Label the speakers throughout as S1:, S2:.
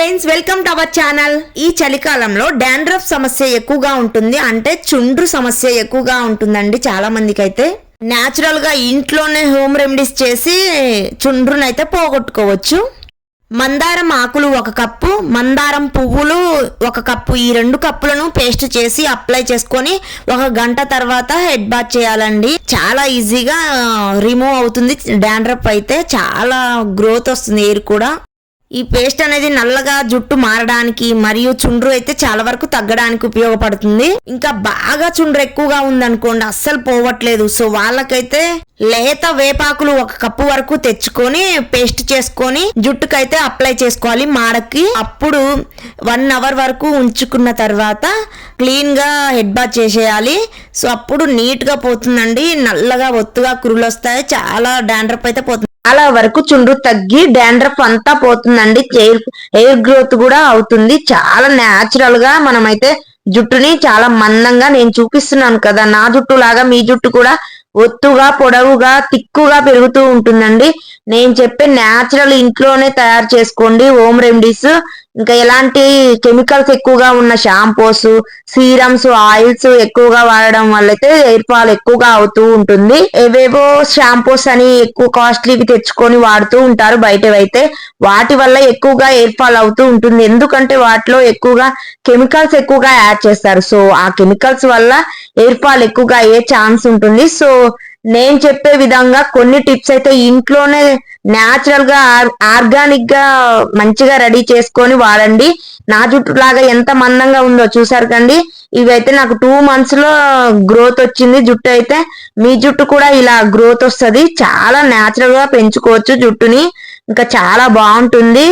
S1: Friends welcome to our channel. ఈ చలికాలంలో dandruff సమస్య ఎక్కువగా ఉంటుంది. అంటే చుండ్రు సమస్య ఎక్కువగా ఉంటుందండి చాలా మందికి అయితే న్యాచురల్గా ఇంట్లోనే హోమ్ రెమెడీస్ చేసి చుండ్రునైతే పోగొట్టుకోవచ్చు. మందారం ఆకులు ఒక కప్పు మందారం పువ్వులు ఒక కప్పు. ఈ రెండు కప్పులను పేస్ట్ చేసి అప్లై చేసుకొని ఒక గంట తర్వాత హెడ్ బాత్ చేయాలండి. చాలా ఈజీగా uh, రిమూవ్ అవుతుంది. డాండ్రప్ అయితే చాలా గ్రోత్ వస్తుంది ఎయిర్ కూడా. ఈ పేస్ట్ అనేది నల్లగా జుట్టు మారడానికి మరియు చుండ్రు అయితే చాలా వరకు తగ్గడానికి ఉపయోగపడుతుంది. ఇంకా బాగా చుండ్రు ఎక్కువగా ఉందనుకోండి అస్సలు పోవట్లేదు. సో వాళ్ళకైతే లేత వేపాకులు ఒక కప్పు వరకు తెచ్చుకొని పేస్ట్ చేసుకొని జుట్టుకైతే అప్లై చేసుకోవాలి మాడకి. అప్పుడు వన్ అవర్ వరకు ఉంచుకున్న తర్వాత క్లీన్గా హెడ్ బాత్ చేసేయాలి. సో అప్పుడు నీట్గా పోతుందండి. నల్లగా ఒత్తుగా కురులు వస్తాయి. చాలా డాండ్రప్ అయితే పోతుంది. చాలా వరకు చుండ్రు తగ్గి డాండ్రఫ్ అంతా పోతుందండి. ఎయిర్ ఎయిర్ గ్రోత్ కూడా అవుతుంది. చాలా న్యాచురల్గా మనమైతే జుట్టుని చాలా మందంగా నేను చూపిస్తున్నాను కదా. నా జుట్టు లాగా మీ జుట్టు కూడా ఒత్తుగా పొడవుగా తిక్కుగా పెరుగుతూ ఉంటుందండి. నేను చెప్పే న్యాచురల్ ఇంట్లోనే తయారు చేసుకోండి. హోమ్ రెమెడీస్ ఇంకా ఎలాంటి కెమికల్స్ ఎక్కువగా ఉన్న షాంపూస్ సీరమ్స్ ఆయిల్స్ ఎక్కువగా వాడడం వల్ల అయితే హెయిర్ ఫాల్ ఎక్కువగా అవుతూ ఉంటుంది. ఏవేవో షాంపూస్ అని ఎక్కువ కాస్ట్లీవి తెచ్చుకొని వాడుతూ ఉంటారు బయటవైతే. వాటి వల్ల ఎక్కువగా హెయిర్ ఫాల్ అవుతూ ఉంటుంది. ఎందుకంటే వాటిలో ఎక్కువగా కెమికల్స్ ఎక్కువగా యాడ్ చేస్తారు. సో ఆ కెమికల్స్ వల్ల హెయిర్ ఫాల్ ఎక్కువగా అయ్యే ఛాన్స్ ఉంటుంది. సో నేను చెప్పే విధంగా కొన్ని టిప్స్ అయితే ఇంట్లోనే న్యాచురల్గా ఆర్గానిక్గా మంచిగా రెడీ చేసుకొని వాడండి. నా జుట్టు లాగా ఎంత మందంగా ఉందో చూసారు కండి. ఇవైతే నాకు టూ మంత్స్లో గ్రోత్ వచ్చింది జుట్టు అయితే. మీ జుట్టు కూడా ఇలా గ్రోత్ వస్తుంది. చాలా న్యాచురల్గా పెంచుకోవచ్చు జుట్టుని. ఇంకా చాలా బాగుంటుంది.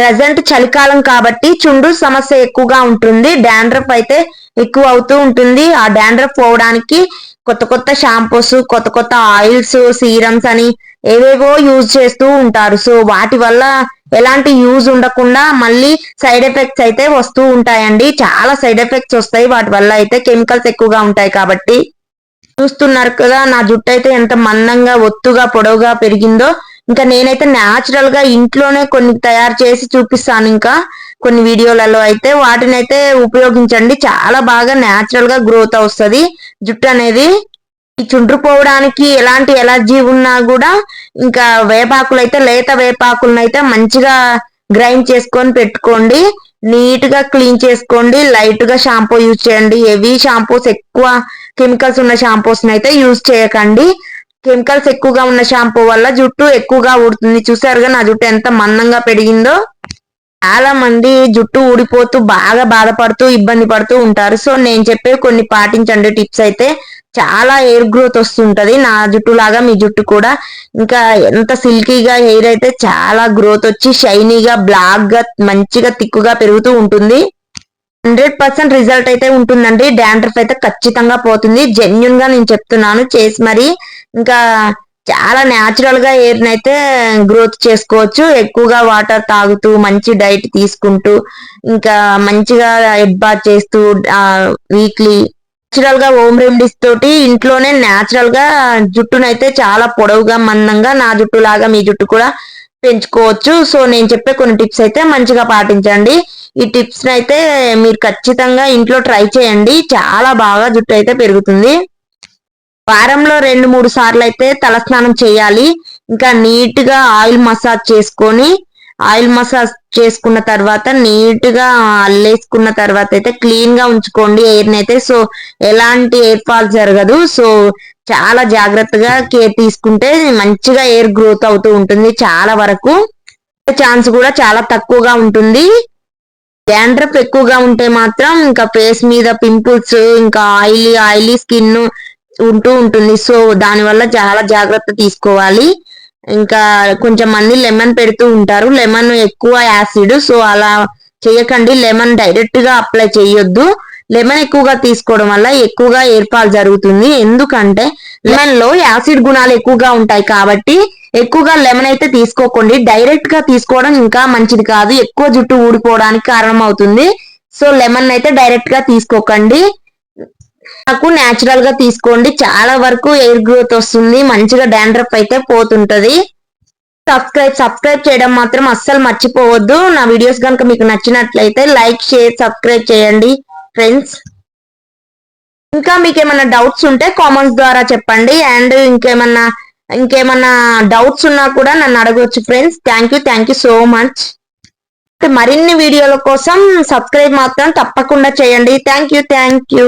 S1: ప్రజెంట్ చలికాలం కాబట్టి చుండు సమస్య ఎక్కువగా ఉంటుంది. డాండ్రఫ్ అయితే ఎక్కువ అవుతూ ఉంటుంది. ఆ డాండ్రఫ్ పోవడానికి కొత్త కొత్త షాంపూస్ కొత్త కొత్త ఆయిల్స్ సీరమ్స్ అని ఏవేవో యూజ్ చేస్తూ ఉంటారు. సో వాటి వల్ల ఎలాంటి యూజ్ ఉండకుండా మళ్ళీ సైడ్ ఎఫెక్ట్స్ అయితే వస్తూ ఉంటాయండి. చాలా సైడ్ ఎఫెక్ట్స్ వస్తాయి. వాటి వల్ల అయితే కెమికల్స్ ఎక్కువగా ఉంటాయి కాబట్టి. చూస్తున్నారు కదా నా జుట్టు అయితే ఎంత మందంగా ఒత్తుగా పొడవుగా పెరిగిందో. ఇంకా నేనైతే న్యాచురల్గా ఇంట్లోనే కొన్ని తయారు చేసి చూపిస్తాను ఇంకా కొన్ని వీడియోలలో అయితే. వాటిని అయితే ఉపయోగించండి. చాలా బాగా న్యాచురల్గా గ్రోత్ వస్తుంది. జుట్టు అనేది ఈ చుండ్రు పోవడానికి ఎలాంటి ఎలర్జీ ఉన్నా కూడా ఇంకా వేపాకులు అయితే లేత వేపాకులను అయితే మంచిగా గ్రైండ్ చేసుకొని పెట్టుకోండి. నీట్గా క్లీన్ చేసుకోండి. లైట్గా షాంపూ యూజ్ చేయండి. హెవీ షాంపూస్ ఎక్కువ కెమికల్స్ ఉన్న షాంపూస్ అయితే యూజ్ చేయకండి. కెమికల్స్ ఎక్కువగా ఉన్న షాంపూ వల్ల జుట్టు ఎక్కువగా ఊడుతుంది. చూసారుగా నా జుట్టు ఎంత మందంగా పెరిగిందో? చాలా మంది జుట్టు ఊడిపోతూ బాగా బాధపడుతూ ఇబ్బంది పడుతూ ఉంటారు. సో నేను చెప్పే కొన్ని పాటించండి. టిప్స్ అయితే చాలా హెయిర్ గ్రోత్ వస్తుంటది. నా జుట్టు లాగా మీ జుట్టు కూడా. ఇంకా ఎంత సిల్కీగా హెయిర్ అయితే చాలా గ్రోత్ వచ్చి షైనీగా బ్లాక్గా మంచిగా తిక్కుగా పెరుగుతూ ఉంటుంది. హండ్రెడ్ పర్సెంట్ రిజల్ట్ అయితే ఉంటుందండి. డాండ్రఫ్ అయితే ఖచ్చితంగా పోతుంది. జెన్యున్గా నేను చెప్తున్నాను. చేసి మరి ఇంకా చాలా న్యాచురల్గా ఎయిర్ అయితే గ్రోత్ చేసుకోవచ్చు. ఎక్కువగా వాటర్ తాగుతూ మంచి డైట్ తీసుకుంటూ ఇంకా మంచిగా హెడ్ బాత్ చేస్తూ వీక్లీ న్యాచురల్గా హోమ్ రెమెడీస్ తోటి ఇంట్లోనే న్యాచురల్గా జుట్టునైతే చాలా పొడవుగా మందంగా నా జుట్టు లాగా మీ జుట్టు కూడా పెంచుకోవచ్చు. సో నేను చెప్పే కొన్ని టిప్స్ అయితే మంచిగా పాటించండి. ఈ టిప్స్ అయితే మీరు ఖచ్చితంగా ఇంట్లో ట్రై చేయండి. చాలా బాగా జుట్టు అయితే పెరుగుతుంది. వారంలో రెండు మూడు సార్లు అయితే తలస్నానం చేయాలి. ఇంకా నీట్గా ఆయిల్ మసాజ్ చేసుకొని ఆయిల్ మసాజ్ చేసుకున్న తర్వాత నీట్గా అల్లేసుకున్న తర్వాత అయితే క్లీన్గా ఉంచుకోండి. ఎయిర్ అయితే సో ఎలాంటి ఎయిర్ ఫాల్ జరగదు. సో చాలా జాగ్రత్తగా కేర్ తీసుకుంటే మంచిగా ఎయిర్ గ్రోత్ అవుతూ ఉంటుంది చాలా వరకు. ఛాన్స్ కూడా చాలా తక్కువగా ఉంటుంది. డాండ్రఫ్ ఎక్కువగా ఉంటే మాత్రం ఇంకా ఫేస్ మీద పింపుల్స్ ఇంకా ఆయిలీ ఆయిలీ స్కిన్ ఉంటూ ఉంటుంది. సో దానివల్ల చాలా జాగ్రత్త తీసుకోవాలి. ఇంకా కొంచెం మంది లెమన్ పెడుతూ ఉంటారు. లెమన్ ఎక్కువ యాసిడ్ సో అలా చేయకండి. లెమన్ డైరెక్ట్గా అప్లై చేయొద్దు. లెమన్ ఎక్కువగా తీసుకోవడం వల్ల ఎక్కువగా ఏర్పాటు జరుగుతుంది. ఎందుకంటే లెమన్లో యాసిడ్ గుణాలు ఎక్కువగా ఉంటాయి కాబట్టి ఎక్కువగా లెమన్ అయితే తీసుకోకండి. డైరెక్ట్గా తీసుకోవడం ఇంకా మంచిది కాదు. ఎక్కువ జుట్టు ఊడిపోవడానికి కారణం అవుతుంది సో లెమన్ అయితే డైరెక్ట్గా తీసుకోకండి. నాకు న్యాచురల్గా తీసుకోండి. చాలా వరకు ఎయిర్ గ్రోత్ వస్తుంది. మంచిగా డాండ్రప్ అయితే పోతుంటది. సబ్స్క్రైబ్ సబ్స్క్రైబ్ చేయడం మాత్రం అస్సలు మర్చిపోవద్దు. నా వీడియోస్ కనుక మీకు నచ్చినట్లయితే లైక్ షేర్ సబ్స్క్రైబ్ చేయండి. ఫ్రెండ్స్ ఇంకా మీకు ఏమైనా డౌట్స్ ఉంటే కామెంట్స్ ద్వారా చెప్పండి. అండ్ ఇంకేమన్నా ఇంకేమన్నా డౌట్స్ ఉన్నా కూడా నన్ను అడగవచ్చు friends thank you thank you so much మరిన్ని వీడియోల కోసం సబ్స్క్రైబ్ మాత్రం తప్పకుండా చేయండి. Thank you thank you